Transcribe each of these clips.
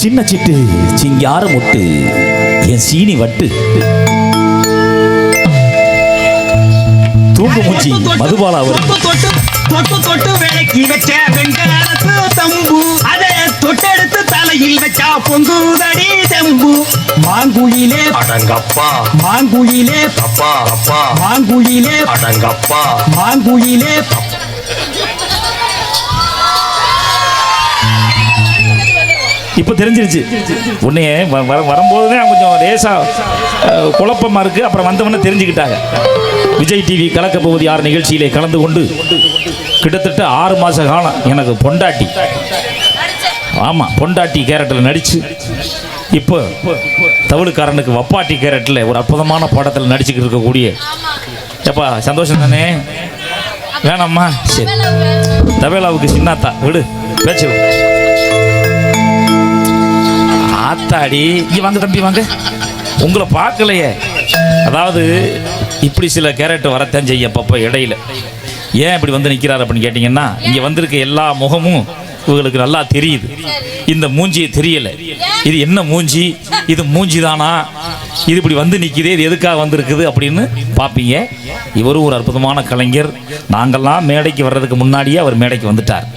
சின்ன சிட்டு சிங்கார முட்டு என் சீனி வட்டு. தூங்கு மூச்சி மதுபாலா அவர்கள் தொட்டு தொட்டு விளக்கி வச்ச வெங்காலத்து தம்பு அதை தொட்டெடுத்து தலையில் வச்சா பொங்குதடி செம்பு. மாங்குயிலே அடங்கப்பா. மாங்குயிலே அப்பா அப்பா. மாங்குயிலே அடங்கப்பா. மாங்குயிலே இப்போ தெரிஞ்சிருச்சு. உன்னைய வ- வர வரும்போது கொஞ்சம் லேசாக குழப்பமாக இருக்குது அப்புறம் வந்தவொடனே தெரிஞ்சுக்கிட்டாங்க. விஜய் டிவி கலக்க போவது யார் நிகழ்ச்சியிலே கலந்து கொண்டு? கிட்டத்தட்ட ஆறு மாத காலம் எனக்கு பொண்டாட்டி. ஆமாம் பொண்டாட்டி கேரக்டரில் நடித்து இப்போ தவிழுக்காரனுக்கு வப்பாட்டி கேரக்டரில் ஒரு அற்புதமான படத்தில் நடிச்சுக்கிட்டு இருக்கக்கூடிய. எப்பா சந்தோஷம் தானே? வேணாம்மா. சரி. தவேலாவுக்கு சின்னாத்தா. விடு. பேச்சு விடு. ஆத்தாடி. இங்கே வாங்க தம்பி வாங்க. உங்களை பார்க்கலையே. அதாவது இப்படி சில கேரக்டர் வரத்தான் செய்ய அப்பப்போ இடையில. ஏன் இப்படி வந்து நிற்கிறார் அப்படின்னு கேட்டிங்கன்னா இங்கே வந்திருக்க எல்லா முகமும் இவங்களுக்கு நல்லா தெரியுது. இந்த மூஞ்சியை தெரியலை. இது என்ன மூஞ்சி? இது மூஞ்சி தானா இது இப்படி வந்து நிற்கிதே இது எதுக்காக வந்திருக்குது அப்படின்னு பார்ப்பீங்க. இவரும் ஒரு அற்புதமான கலைஞர். நாங்கள்லாம் மேடைக்கு வர்றதுக்கு முன்னாடியே அவர் மேடைக்கு வந்துட்டார்.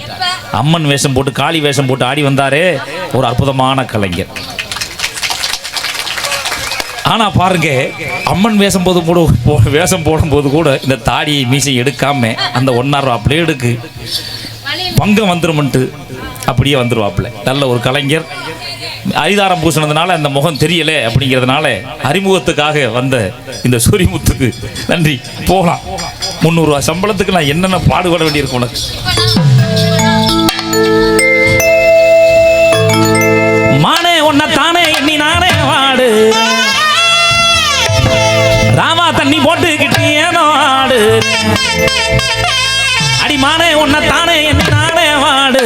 அம்மன் வேஷம் போட்டு காளி வேஷம் போட்டு ஆடி வந்தாரே. ஒரு அற்புதமான கலைஞர். ஆனால் பாருங்க அம்மன் வேஷம் போது கூட போ- வேஷம் போடும்போது கூட இந்த தாடியை மீசை எடுக்காம அந்த ஒன்னார் அப்படியே எடுக்கு. பங்கம் வந்துருமன்ட்டு அப்படியே வந்துருவாப்புல. நல்ல ஒரு கலைஞர். அரிதாரம் பூசினதுனால அந்த முகம் தெரியல அப்படிங்கிறதுனால அறிமுகத்துக்காக வந்த இந்த சூரியமுத்துக்கு நன்றி. போகலாம். முந்நூறுரூவா சம்பளத்துக்கு நான் என்னென்ன பாடுபட வேண்டியிருக்கும் உனக்கு? அடி மானே உன்னை தானே என்ன நானே வாடு.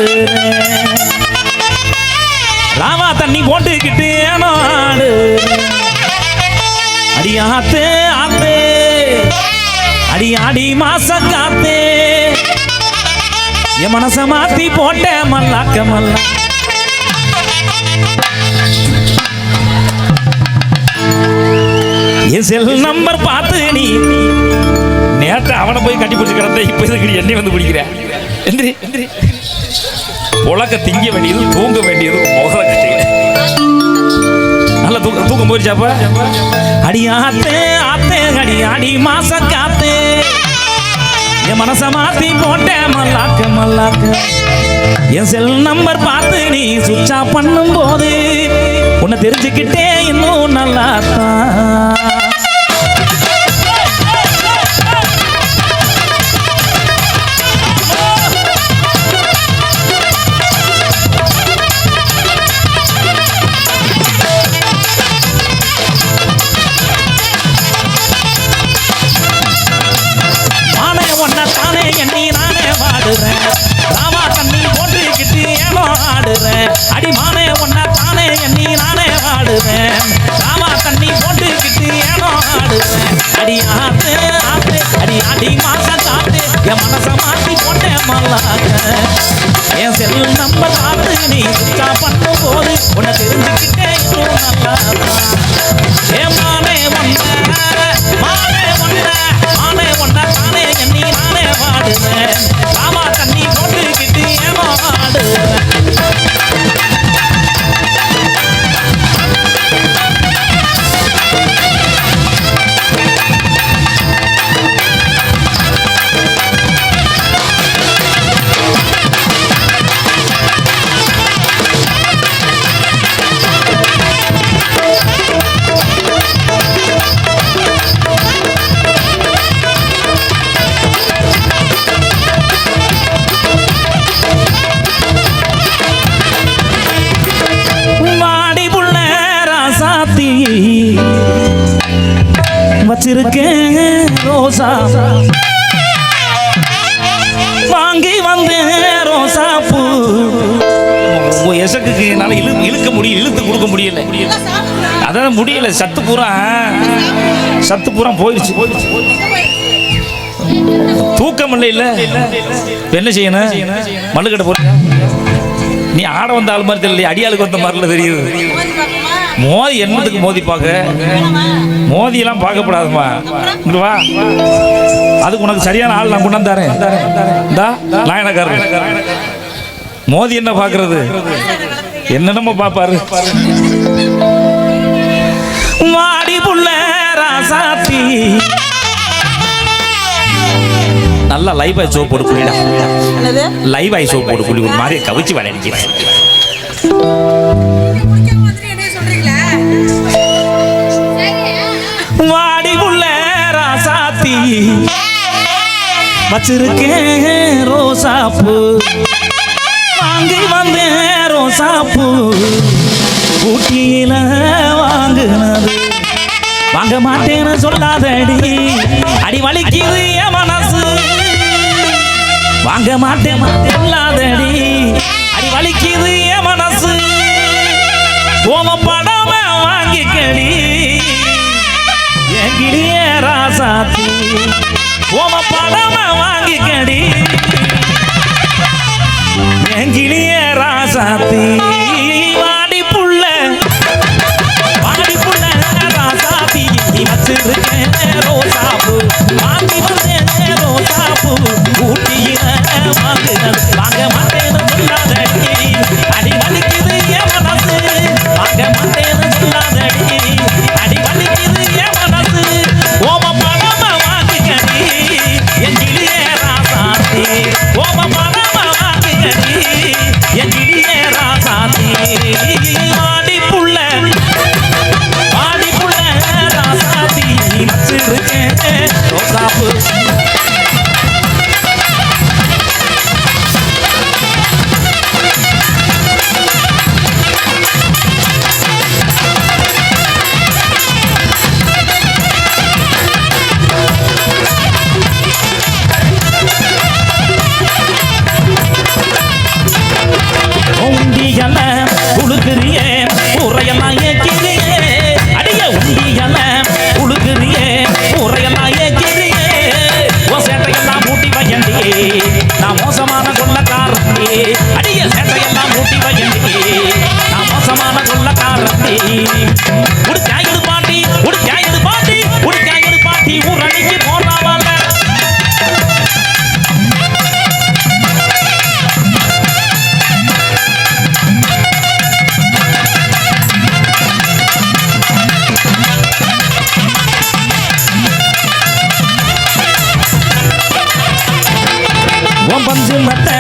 ராமா தண்ணி போட்டுக்கிட்டு ஏனோ ஆடு. அடி ஆத்தே ஆத்தே. அடி ஆடி மாச காத்தே. என் மனச மாத்தி போட்ட மல்லாக்க மல்லா. என் செல் நம்பர் பார்த்து நீ நேற்று அவனை போய் கட்டி பிடிச்சி கிடந்த இப்போ இதுக்கு என்னை வந்து பிடிக்கிறேன் எந்திரி எந்திரி. உலக திங்க வேண்டியது தூங்க வேண்டியது முகர கட்டிக்கிற. நல்லா தூக்கம் தூக்கம் போயிருச்சாப்ப அடி ஆத்தே ஆத்தே அடி அடி மாச காத்தே. என் மனச மாத்தி போட்டேன் மல்லாக்க மல்லாக்க. என் செல் நம்பர் பார்த்து நீ சுவிட்ச் ஆஃப் பண்ணும் போது உன்னை தெரிஞ்சுக்கிட்டே இன்னும் நல்லா தான் ரோசா. வாங்கி வந்தேன் ரோசா பூ. எசக்கு எசக்குக்கு என்னால் இழு இழுக்க முடியல இழுத்து கொடுக்க முடியல. அதான் முடியல சத்து பூரா. சத்து பூரா போயிடுச்சு போயிடுச்சு தூக்கம் இல்லை? இல்லை என்ன செய்யணும்? மல்லுக்கட்டை போறீங்க நீ ஆட வந்த ஆள் மாதிரி தெரியல அடியாளுக்கு வந்த மாதிரில தெரியுது. மோதி என்னத்துக்கு மோதி பார்க்க? மோதி எல்லாம் பார்க்கப்படாதுமா. இங்க வா. அதுக்கு உனக்கு சரியான ஆள் நான் கொண்டாந்து தரேன். இந்தா லாயனக்காரர் மோதி என்ன பார்க்கறது? என்னென்னமோ பார்ப்பாரு. மாடி புள்ள ராசாத்தி. நல்லா லைவ் ஆய் சோப் போட்டு என்னது? லைவ் ஆய் சோப் போட்டு குளி ஒரு மாதிரி கவிச்சு விளையாடிக்கிறேன் வாடி புள்ள ராசாத்தி. வச்சிருக்கேன் ரோசாப்பு வாங்கி வந்தேன் ரோசாப்பு ஊட்டியில வாங்கினது. வாங்க மாட்டேன்னு சொல்லாதடி. அடி வலிக்குது என் மனசு. வாங்க மாட்டேன் சொல்லாதடி. அடி வலிக்குது என் மனசு. கோமப்படாம வாங்கிக்கடி எங்கிலிய ராசாத்தி ஓம படம வாங்கிக்கடி என் கிளிய ராசாத்தி வாடி புள்ள வாடி புள்ள ராசாத்தி வச்சிருக்கேன் ரோசாப்பு. வாங்கி வந்தேன் ரோசாப்பு. ஊட்டியில வாங்குதல் வாங்க மாட்டேன்னு சொல்லாதடி. அடி நடிக்க உன் பஞ்சு மத்த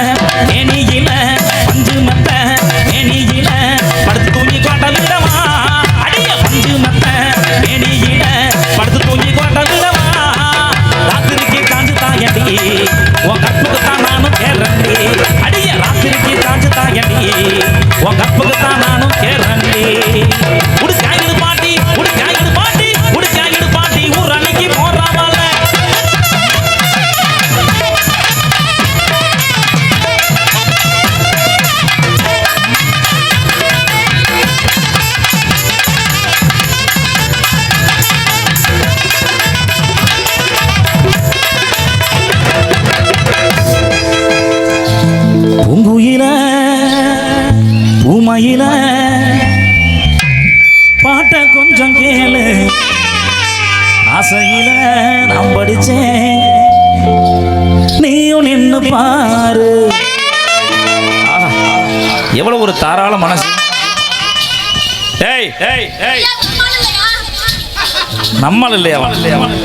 நம்மள் இல்லையா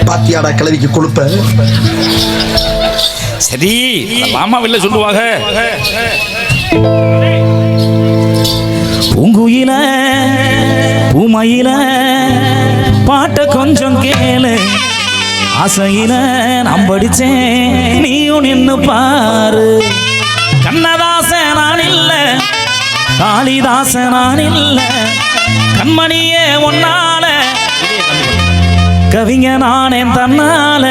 பாத்தியாடா கிழவிக்கு கொழுப்ப? சரி மாமா வெளில சொல்லுவாங்க. பூங்குயில பூமையில பாட்ட கொஞ்சம் கேளு. ஆசையில நான் படிச்சேன் நீயும் நின்னு பாரு. கண்ணதாச நான் இல்ல காளிதாச நான் இல்ல. கண்மணியே ஒன்னால கவிஞ நானே தன்னால.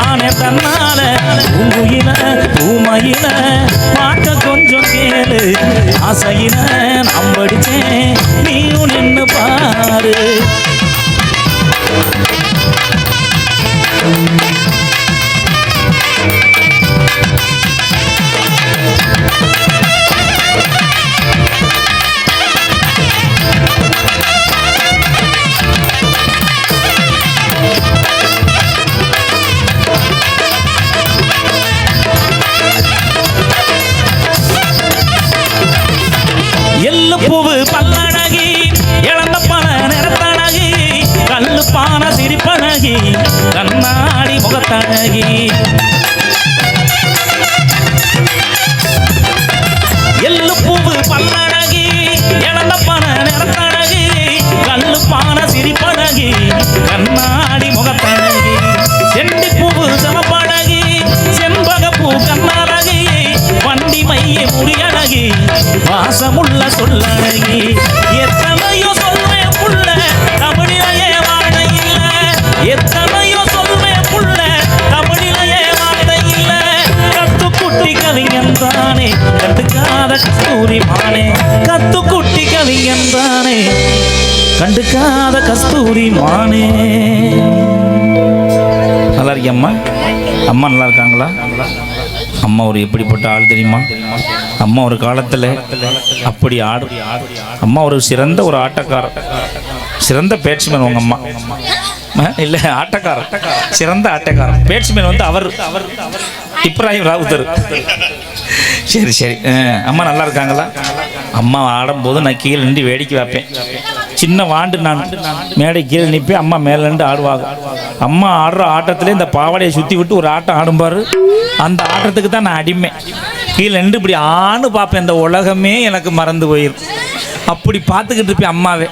தானே தன்னால? பூங்குயில பூமையில பாட்ட கொஞ்சம் கேளு. ஆசையில நான் படிச்சேன். நீயும் நின்று பாரு. தனகி தானே கண்டுக்காத கஸ்தூரி மானே. கத்துக்குட்டி கவிஞன் தானே கண்டுக்காத கஸ்தூரி மானே. நல்லா இருக்கியா அம்மா அம்மா நல்லா இருக்காங்களா? அம்மா ஒரு எப்படிப்பட்ட ஆள் தெரியுமா? அம்மா ஒரு காலத்தில் அப்படி ஆடு அம்மா ஒரு சிறந்த ஒரு ஆட்டக்காரர். சிறந்த பேட்ஸ்மேன் உங்க அம்மா. இல்லை ஆட்டக்காரர். சிறந்த ஆட்டக்காரர். பேட்ஸ்மேன் வந்து அவர் அவர் இப்ராஹிம் ராவுத்தர். சரி சரி. அம்மா நல்லா இருக்காங்களா? அம்மா ஆடும்போது நான் கீழே நின்று வேடிக்கை வைப்பேன் சின்ன வாண்டு நான் மேடை கீழே நிற்பேன் அம்மா மேலே நின்று ஆடுவாங்க. அம்மா ஆடுற ஆட்டத்திலே இந்த பாவாடையை சுற்றி விட்டு ஒரு ஆட்டம் ஆடும்பார் அந்த ஆட்டத்துக்கு தான் நான் அடிமை. கீழே நின்று இப்படி ஆணு பார்ப்பேன். இந்த உலகமே எனக்கு மறந்து போயிடும் அப்படி பார்த்துக்கிட்டு இருப்பேன் அம்மாவே.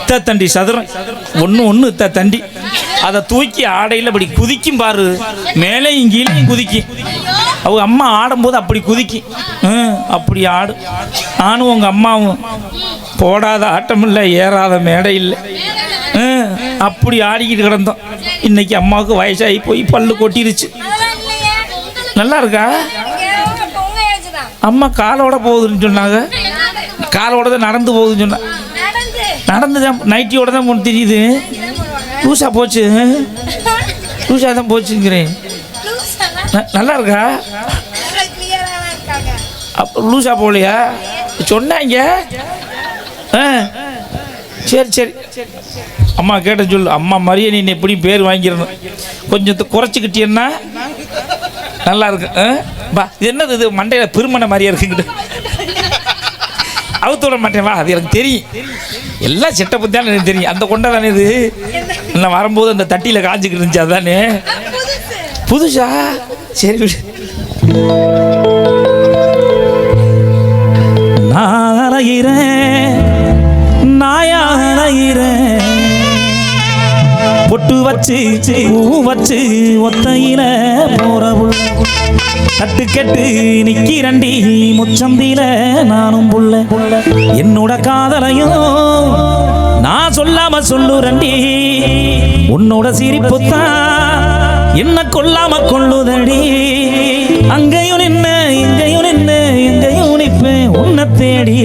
இத்த தண்டி சதுரம். ஒன்று ஒன்று இத்த தண்டி. அதை தூக்கி ஆடையில் அப்படி குதிக்கும் பாரு. மேலேயும் கீழேயும் குதிக்கும் அவங்க அம்மா ஆடும்போது அப்படி குதிக்கும் அப்படி ஆடு. நானும் உங்கள் அம்மாவும் போடாத ஆட்டம் இல்லை ஏறாத மேடை இல்லை. அப்படி ஆடிக்கிட்டு கிடந்தோம். இன்னைக்கு அம்மாவுக்கு வயசாகி போய் பல்லு கொட்டிருச்சு. நல்லா இருக்கா. அம்மா காலோட போகுதுன்னு சொன்னாங்க. காலோட தான் நடந்து போகுதுன்னு சொன்னாங்க நடந்து. தான் நைட்டியோட தான் போன தெரியுது. இதான் போடுவாங்க. லூசா போச்சு. லூசா தான் போச்சுங்கிறேன். நல்லா இருக்கா. அப்போ லூசா போகலையா? சொன்னாங்க. ஆ. சரி சரி. அம்மா கேட்ட சொல்லு. அம்மா மாதிரியே நீ எப்படி பேர் வாங்கிடணும். கொஞ்சம் குறைச்சிக்கிட்டீன்னா நல்லா இருக்கு? பா இது என்னது இது? மண்டையில் பெருமனை மாதிரியே இருக்குங்கிட்டு. அவுத்து விட மாட்டேன் வா அது எனக்கு தெரியும். எல்லாம் செட்டை பற்றி எனக்கு தெரியும். அந்த கொண்டை தானே இது? நான் வரும்போது அந்த தட்டியில் காஞ்சிக்கிட்டு இருந்துச்சு அதானே? புதுசா? சரி விடு. நான் அலைகிறேன் நாயா பொட்டு வச்சு பூ வச்சு ஒத்தையில போறவுள் தட்டு கெட்டு நிக்கிறண்டி முச்சந்தில நானும் புள்ள. என்னோட காதலையும் நான் சொல்லாம சொல்லுறண்டி. உன்னோட சிரிப்பு தான் என்ன கொல்லாம கொள்ளுதடி. அங்கேயும் நின்ன இங்கேயும் நின்ன எங்கேயும் நிப்பேன் உன்னை தேடி.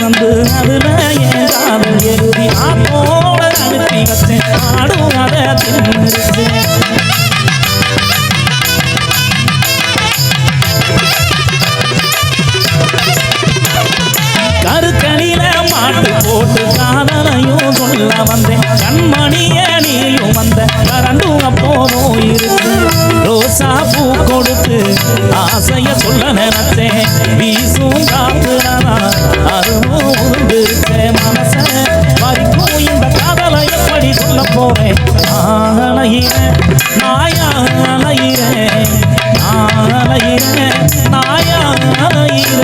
வந்து அதுல நாளையில நாயாயில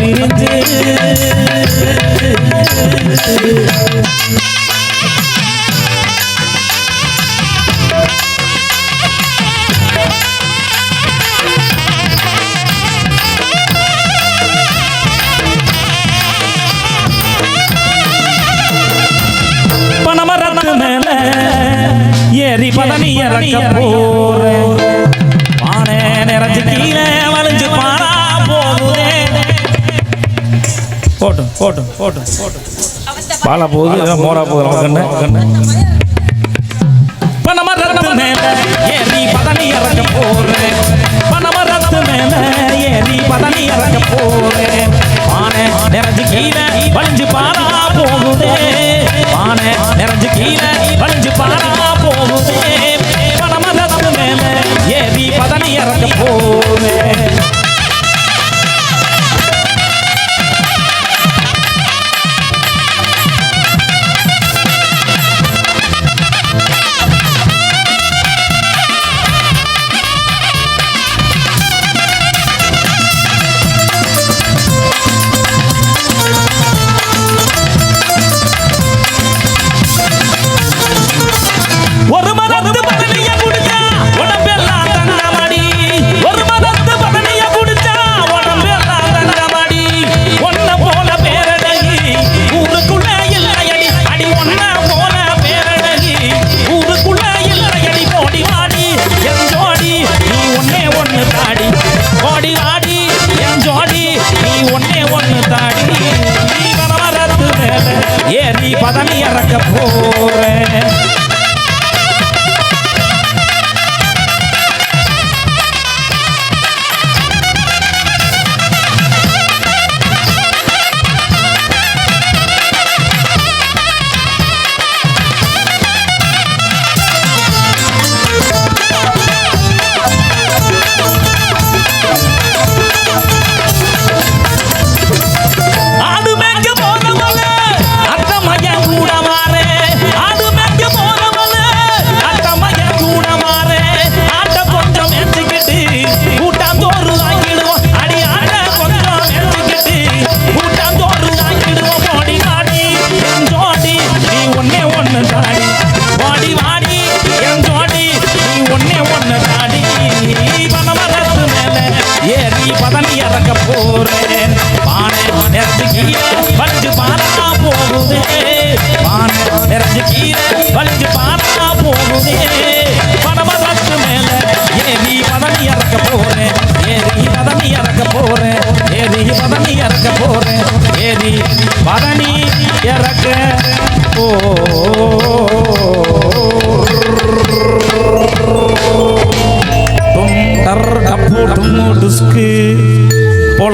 பிரிஞ்சு. பணமரத்து மேல ஏறி பதனி இறக்க போ போட்டும் போட்டும் போட்டும். பாலா போகுது மோரா போகுது நம்ம கண்ணு. கண்ணு பணமரத்து மேல ஏறி பதனி இறக்க போறேன். பணமரத்து மேல ஏறி பதனி இறக்க போறேன்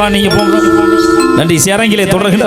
நீங்கள் போங்க. நன்றி. சேரங்கிலே தொடர்கின்ற